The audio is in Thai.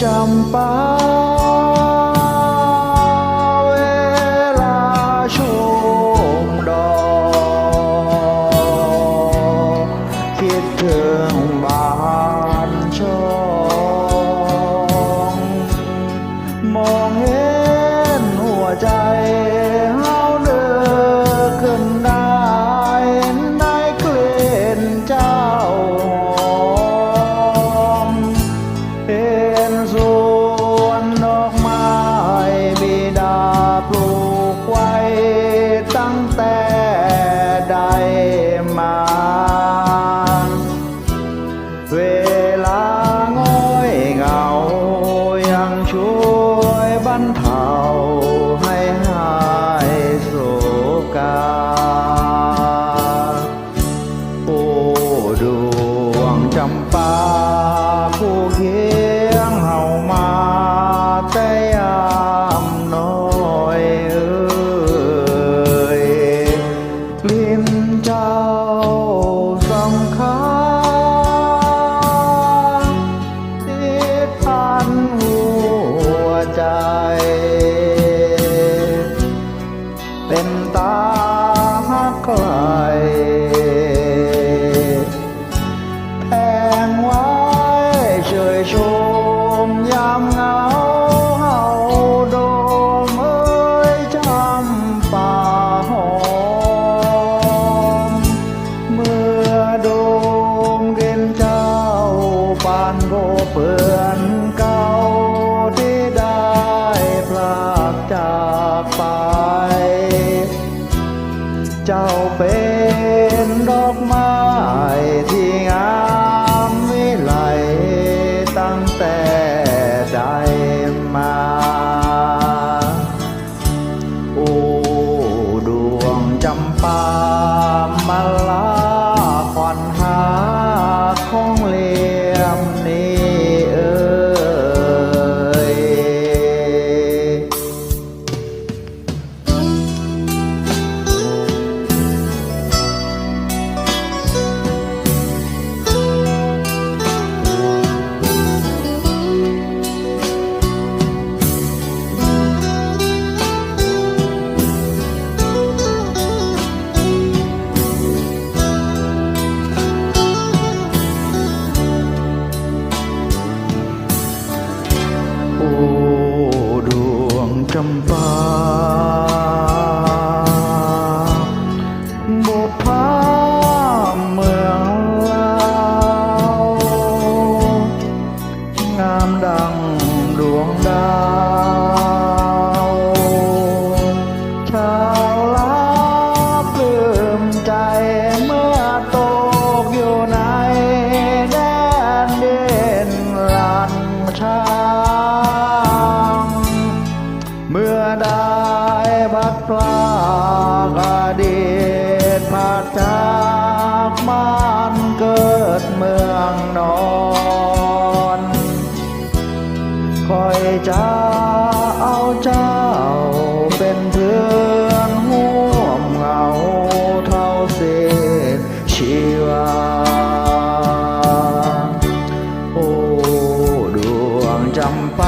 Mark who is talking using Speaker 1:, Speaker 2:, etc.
Speaker 1: trăm bao ให้หายโศกา โอ้ดวงจำปาผู้เคี เป็นตาหักใครแทงไว้เฉยชมยามเหงาเฮาโดมเอ้ยจำป่าหอม เมื่อโดมเกินเจ้าปานโบเปื่อน เจ้าเป็นดอกไม้ วงจำปา พลากอดีตผาจากบ้านเกิดเมืองนอนคอยจะเอาเจ้าเป็นเพื่อนห่วมเหงาเท่าสิ้นชีวาโอ้ดวงจำปา